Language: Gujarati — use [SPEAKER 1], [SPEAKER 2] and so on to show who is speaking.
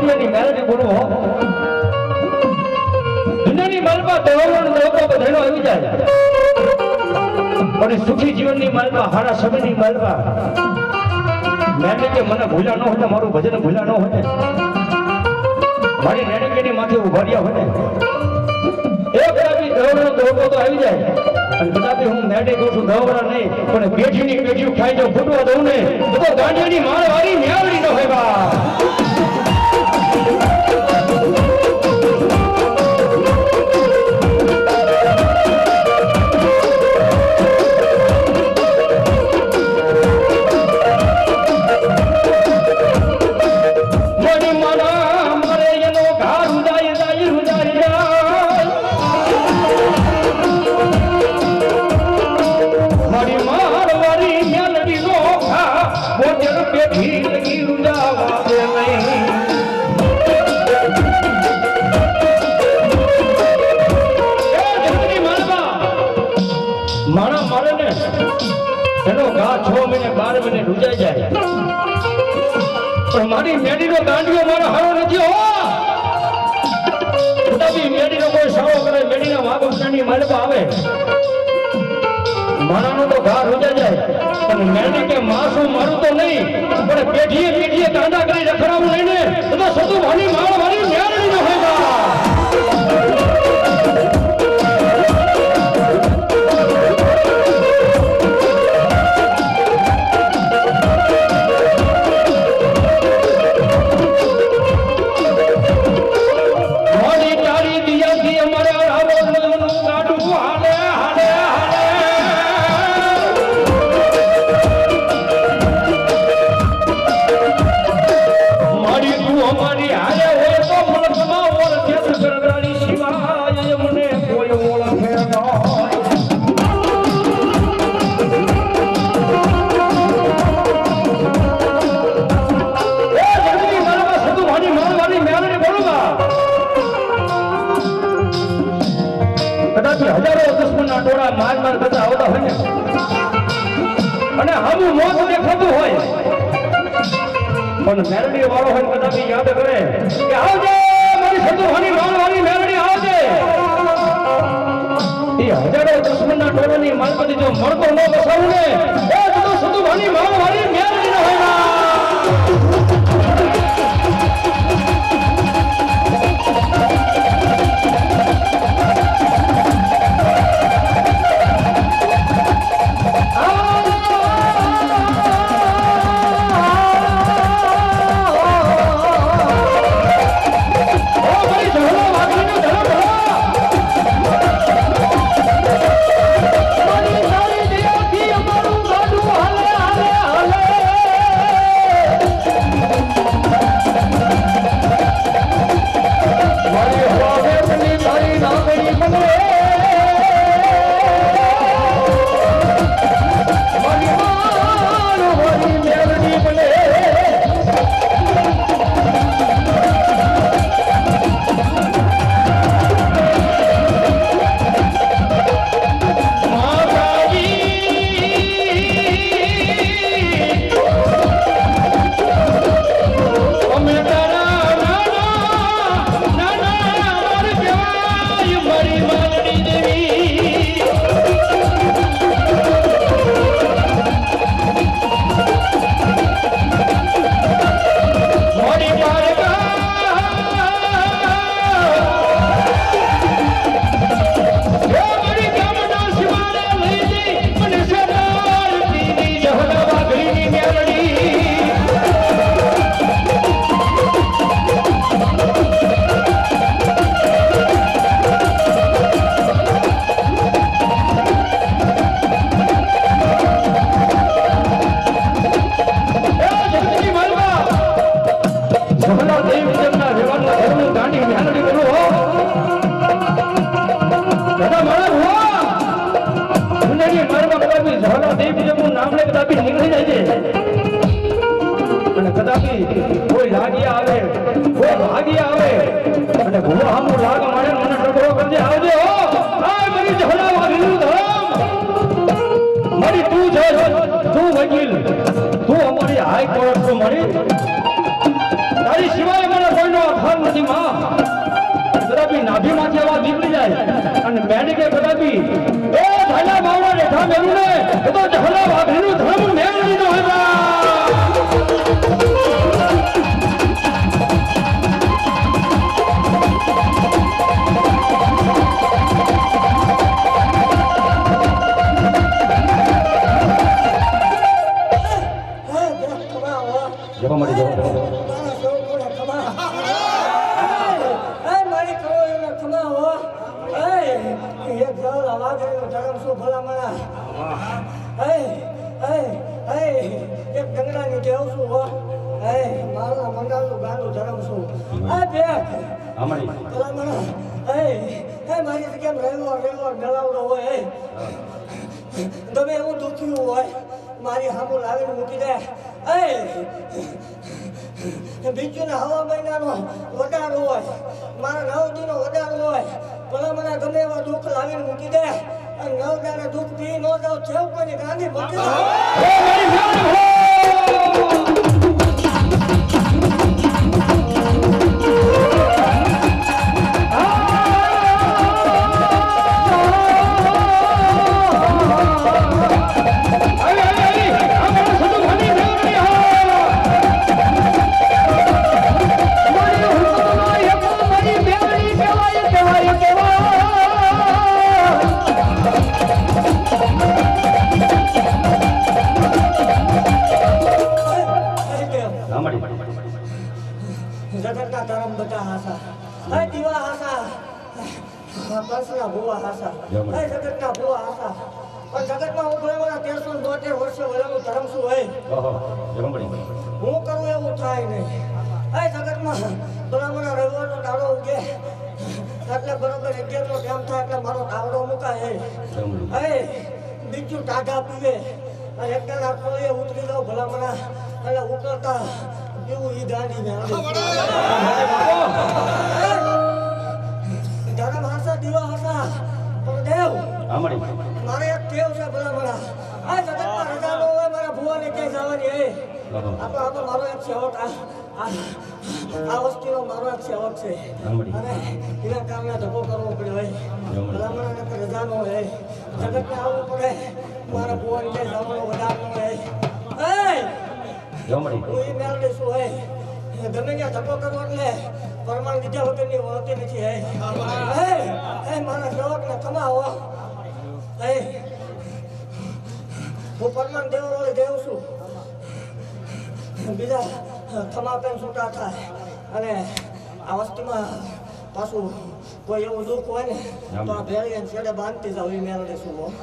[SPEAKER 1] કાવડિયાની મેલડી ગુરુ દુનિયાની માલમાં દવાનો નવકો બધેડો આવી જાય. પણ સુખી જીવનની માલમાં હારા સમયની માલમાં મેં કે મને ભૂલા ન હોય, મારું ભજન ભૂલા ન હોય. મારી નેણકેની માથે ઉભાર્યા હોય. એક રાતી દવાનો ધોકો તો આવી જાય. અને હું મેડે કહું છું દવરા નહીં, પણ પેઢીની પેઢીઓ ખાઈ જાઉં, ફૂટવા દઉં ને તો ગાંડિયાની માળો મહિને બાર રૂજાઈ જાય. પણ મારી મેડીનો ગાંડીઓ મારો હારો નથી, હો! મેડીનો કોઈ સારો કરે મેડીના વાગોસની તો આવે. મારાનો તો ઘા રોજા જાય. પણ મેડી કે માસું મારું તો નહીં, પણ પેઢીએ પેઢીએ કાંડા કરી રખડાવું નહીં ને. તો સતુ કદાચ હજારો દુશ્મનના ટોળા માર માર કરતા વાળો હોય કદાચ યાદ કરે આવજે હજારો દુશ્મનના ટોળાની માલપતિ જો મળતો ન બસાવું ને એ તો સતુહાની છે કોઈ લાગી આવે, કોઈ ભાગી આવે. અને ભૂલો હામું લાગ મારે મને ટકરો કરજે. આવજે. આ મારી ઝહલા વાગીનું ધરમ મારી તું જજ તું વકીલ. તું અમારી હાઈ કોર્ટ છો મારી તારી સિવાય મને કોઈનો આધાર નથી, માં. કદાપી નાભીમાંથી આવા નીકળી જાય. અને મેડિકે કદાપી એ ઝાલા બાવડા રેઠા મેરું ને તો ઝાલા વાઘરીનું ધર્મ મેળવી દીધો હતા.
[SPEAKER 2] ગમે એવું દુખ્યું હોય મારી સામું લાવીને મૂકી દે એ બીજું હવા મહિનાનો વડાર હોય, મારા નવજીનો વડાર હોય ભલે મને ગમે એવા દુઃખ લાવીને મૂકી દે. અને નવ દુઃખ પી ન જાવ છેવ કોઈ ગાંધી મૂકી દે. કંસના ભુવા હાસા હે જગતના ભુવા હાસા પણ જગતમાં હું ભણવાના તેરસો બોતેર વર્ષે વહેલાનું ધર્મ શું હોય? હું કરું એવું થાય નહીં. એ જગતમાં બ્રાહ્મણ રવિવારનો દાડો ઉગે. એટલે બરોબર અગિયારનો ટાઈમ થાય એટલે મારો તાવડો મુકાય.
[SPEAKER 1] હે
[SPEAKER 2] એ બીજું ટાઢા પીવે. અને આખો કોઈએ ઉતરી જાવ ભલામણા. એટલે ઉતરતા પીવું ઈ ગાડી ને.
[SPEAKER 1] આમણી.
[SPEAKER 2] મારે એક કેવ છે ભલામણા આ જગતમાં રજા ન હોય મારા ભુવાને ક્યાંય જવાની એ
[SPEAKER 1] ઓહો,
[SPEAKER 2] આ તો આ તો મારો એક છેવટ આ આ- વસ્તીનો મારો એક સેવક છે.
[SPEAKER 1] સાંભળી.
[SPEAKER 2] અને એના કારણે ધક્કો કરવો પડ્યો હોય
[SPEAKER 1] સાંભળી.
[SPEAKER 2] ભલામણા ને રજા ન હોય જગતને આવવું પડે. મારા ભુવાને ક્યાંય જવાનો વધાર ન હોય. હું? એ મેળવી છું હે. ગમે ત્યાં ધક્કો કરવો એટલે પરમાણ લીધા વગરની વળતી નથી હે. હે હે. મારા સેવકને કમાવો હે પરમાન દેવ વાળી દેવ છું. બીજા થમા પેન છૂટા થાય. અને આ વસ્તુમાં પાછું કોઈ એવું દુઃખ હોય ને તો આ ભેળી છેડે બાંધતી જાવ એ મેળવી છું